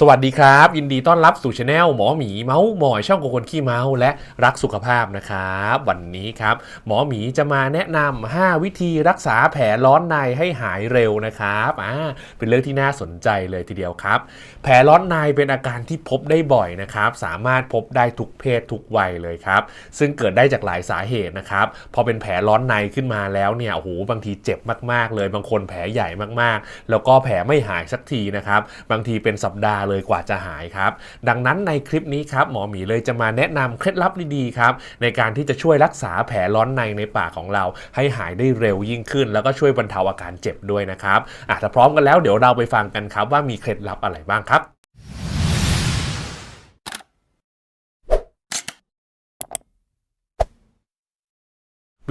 สวัสดีครับ ยินดีต้อนรับสู่ช anel หมอหมีเมาส์หมอยช่องของคนขี้เมาส์และรักสุขภาพนะครับ วันนี้ครับ หมอหมีจะมาแนะนำ5วิธีรักษาแผลร้อนในให้หายเร็วนะครับอ่าเป็นเรื่องที่น่าสนใจเลยทีเดียวครับ แผลร้อนในเป็นอาการที่พบได้บ่อยนะครับ สามารถพบได้ทุกเพศทุกวัยเลยครับ ซึ่งเกิดได้จากหลายสาเหตุนะครับพอเป็นแผลร้อนในขึ้นมาแล้วเนี่ยโอ้โหบางทีเจ็บมาก ๆ เลย บางคนแผลใหญ่มากๆ แล้วก็แผลไม่หายสักทีนะครับบางทีเป็นสัปดาห์เลยกว่าจะหายครับ ดังนั้นในคลิปนี้ครับหมอหมีเลยจะมาแนะนำเคล็ดลับดีๆครับในการที่จะช่วยรักษาแผลร้อนในในปากของเรา ให้หายได้เร็วยิ่งขึ้น แล้วก็ช่วยบรรเทาอาการเจ็บด้วยนะครับอะถ้าพร้อมกันแล้วเดี๋ยวเราไปฟังกันครับว่ามีเคล็ดลับอะไรบ้างครับ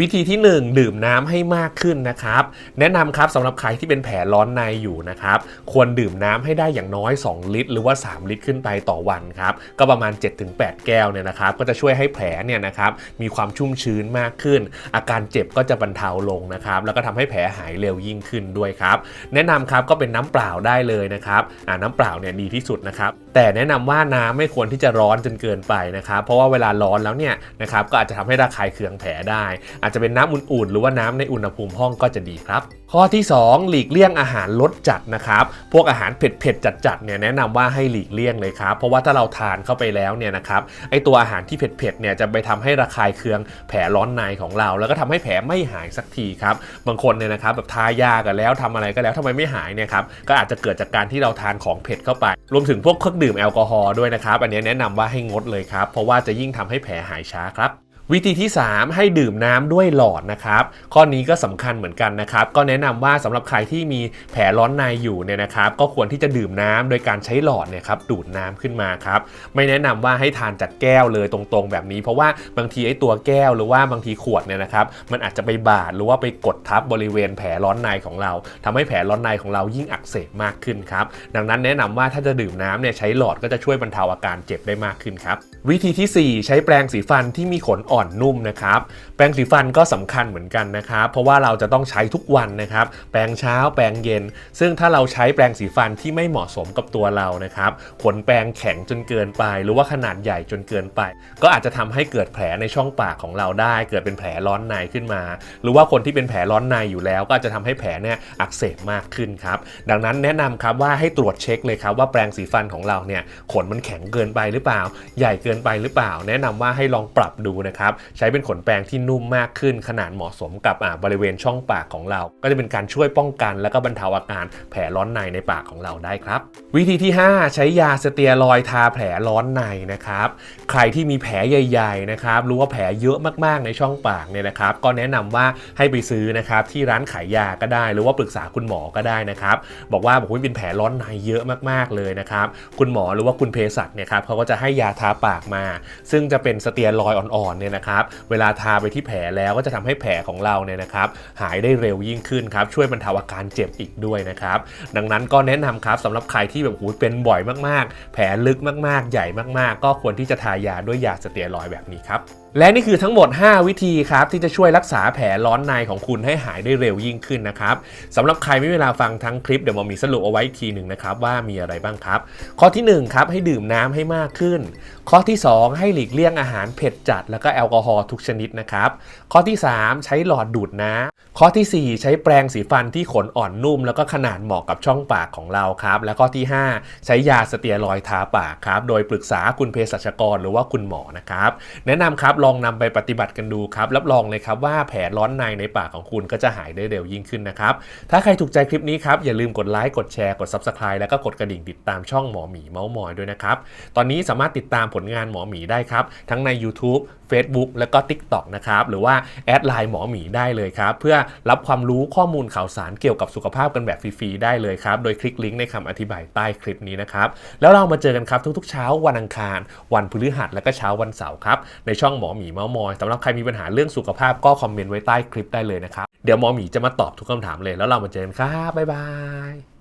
วิธีที่ 1 ดื่มน้ำให้มากขึ้นนะครับ แนะนำครับสำหรับใครที่เป็นแผลร้อนในอยู่นะครับ ควรดื่มน้ำให้ได้อย่างน้อย 2 ลิตร หรือว่า 3 ลิตรขึ้นไปต่อวันครับ ก็ประมาณ 7-8 แก้วเนี่ยนะครับ ก็จะช่วยให้แผลเนี่ยนะครับมีความชุ่มชื้นมากขึ้น อาการเจ็บก็จะบรรเทาลงนะครับ แล้วก็ทำให้แผลหายเร็วยิ่งขึ้นด้วยครับ แนะนำครับก็เป็นน้ำเปล่าได้เลยนะครับอ่าน้ำเปล่าเนี่ยดีที่สุดนะครับ แต่แนะนำว่าน้ำไม่ควรที่จะร้อนจนเกินไปนะครับ เพราะว่าเวลาร้อนแล้วเนี่ยนะครับก็อาจจะทำให้ระคายเคืองแผลได้อาจจะเป็นน้ำอุ่นๆ หรือว่าน้ำในอุณหภูมิห้องก็จะดีครับ ข้อที่ 2 หลีกเลี่ยงอาหารรสจัดนะครับ พวกอาหารเผ็ดๆจัดๆเนี่ยแนะนำว่าให้หลีกเลี่ยงเลยครับ เพราะว่าถ้าเราทานเข้าไปแล้วเนี่ยนะครับไอตัวอาหารที่เผ็ดๆเนี่ยจะไปทำให้ระคายเคืองแผลร้อนในของเรา แล้วก็ทำให้แผลไม่หายสักทีครับบางคนเนี่ยนะครับแบบทายากันแล้วทำอะไรก็แล้วทำไมไม่หายเนี่ยครับก็อาจจะเกิดจากการที่เราทานของเผ็ดเข้าไป รวมถึงพวกเครื่องดื่มแอลกอฮอล์ด้วยนะครับอันนี้แนะนำว่าให้งดเลยครับเพราะว่าจะยิ่งทำให้แผลหายช้าครับ วิธีที่ 3 ให้ดื่มน้ำด้วยหลอดนะครับ ข้อนี้ก็สำคัญเหมือนกันนะครับ ก็แนะนำว่าสำหรับใครที่มีแผลร้อนในอยู่เนี่ยนะครับ ก็ควรที่จะดื่มน้ำโดยการใช้หลอดเนี่ยครับดูดน้ำขึ้นมาครับ ไม่แนะนำว่าให้ทานจากแก้วเลยตรงๆ แบบนี้ เพราะว่าบางทีไอ้ตัวแก้วหรือว่าบางทีขวดเนี่ยนะครับ มันอาจจะไปบาดหรือว่าไปกดทับบริเวณแผลร้อนในของเราทำให้แผลร้อนในของเรายิ่งอักเสบมากขึ้นครับ ดังนั้นแนะนำว่าถ้าจะดื่มน้ำเนี่ยใช้หลอดก็จะช่วยบรรเทาอาการเจ็บได้มากขึ้นครับ วิธีทีสี่4 ใช้แปรงสีฟันที่มีขนอ่อนนุ่มนะครับแปรงสีฟันก็สำคัญเหมือนกันนะครับเพราะว่าเราจะต้องใช้ทุกวันนะครับ แปรงเช้าแปรงเย็น ซึ่งถ้าเราใช้แปรงสีฟันที่ไม่เหมาะสมกับตัวเรานะครับขนแปรงแข็งจนเกินไป หรือว่าขนาดใหญ่จนเกินไป ก็อาจจะทำให้เกิดแผลในช่องปากของเราได้ เกิดเป็นแผลร้อนในขึ้นมา หรือว่าคนที่เป็นแผลร้อนในอยู่แล้ว ก็อาจจะทำให้แผลเนี่ยอักเสบมากขึ้นครับดังนั้นแนะนำครับว่าให้ตรวจเช็คเลยครับว่าแปรงสีฟันของเราเนี่ยขนมันแข็งเกินไปหรือเปล่า ใหญ่เกินไปหรือเปล่า แนะนำว่าให้ลองปรับดูนะครับใช้เป็นขนแปรงที่นุ่มมากขึ้น ขนาดเหมาะสมกับบริเวณช่องปากของเรา ก็จะเป็นการช่วยป้องกัน และก็บรรเทาอาการแผลร้อนในในปากของเราได้ครับ วิธีที่ 5 ใช้ยาสเตียรอยทาแผลร้อนในนะครับใครที่มีแผลใหญ่ๆนะครับรู้ว่าแผลเยอะมากๆในช่องปากเนี่ยนะครับ ก็แนะนำว่าให้ไปซื้อนะครับที่ร้านขายยาก็ได้ หรือว่าปรึกษาคุณหมอก็ได้นะครับบอกว่าบอกว่าเป็นแผลร้อนในเยอะมากๆเลยนะครับคุณหมอหรือว่าคุณเภสัชเนี่ยครับเขาก็จะให้ยาทาปากมา ซึ่งจะเป็นสเตียรอยอ่อนๆเนี่ยนะครับ เวลาทาไปที่แผลแล้วก็จะทำให้แผลของเราเนี่ยนะครับหายได้เร็วยิ่งขึ้นครับ ช่วยบรรเทาอาการเจ็บอีกด้วยนะครับ ดังนั้นก็แนะนำครับสำหรับใครที่แบบโอ้โหเป็นบ่อยมากๆ แผลลึกมากๆ ใหญ่มากๆ ก็ควรที่จะทายาด้วยยาสเตียรอยแบบนี้ครับและนี่คือทั้งหมด 5 วิธีครับที่จะช่วยรักษาแผลร้อนในของคุณให้หายได้เร็วยิ่งขึ้นนะครับสำหรับใครไม่เวลาฟังทั้งคลิปเดี๋ยวมอมีสรุปเอาไว้อีกทีหนึ่งนะครับว่ามีอะไรบ้างครับ ข้อที่1ครับให้ดื่มน้ำให้มากขึ้น ข้อที่ 2 ให้หลีกเลี่ยงอาหารเผ็ดจัดแล้วก็แอลลกอฮอล์ทุกชนิดนะครับ ข้อที่ 3 ใช้หลอดดูดน้ำข้อทีสี่ 4 ใช้แปรงสีฟันที่ขนอ่อนนุ่ม แล้วก็ขนาดเหมาะกับช่องปากของเราครับ และข้อที่ 5 ใช้ยาสเตียรอยทาปากครับ โดยปรึกษาคุณเภสัชกรหรือว่าคุณหมอนะครับ แนะนำครับลองนำไปปฏิบัติกันดูครับ รับรองเลยครับว่าแผลร้อนในในปากของคุณก็จะหายได้เร็วยิ่งขึ้นนะครับ ถ้าใครถูกใจคลิปนี้ครับอย่าลืมกดไลค์ กดแชร์ กด Subscribe แล้วก็กดกระดิ่งติดตามช่องหมอหมีเมาส์มอยด้วยนะครับ ตอนนี้สามารถติดตามผลงานหมอหมีได้ครับ ทั้งใน YouTube Facebook แล้วก็ TikTok นะครับ หรือว่าแอดไลน์หมอหมีได้เลยครับ เพื่อรับความรู้ข้อมูลข่าวสารเกี่ยวกับสุขภาพกันแบบฟรี ๆ ได้เลยครับ โดยคลิกลิงก์ในคำอธิบายใต้คลิปนี้นะครับ แล้วเรามาเจอกันครับทุกๆ เช้าวันอังคาร วันพฤหัสและก็เช้าวันเสาร์ครับ ในช่องหมอหมีเมามอยสำหรับใครมีปัญหาเรื่องสุขภาพก็คอมเมนต์ไว้ใต้คลิปได้เลยนะครับ เดี๋ยวหมอหมีจะมาตอบทุกคำถามเลย แล้วเรามาเจอกันครับบ๊ายบาย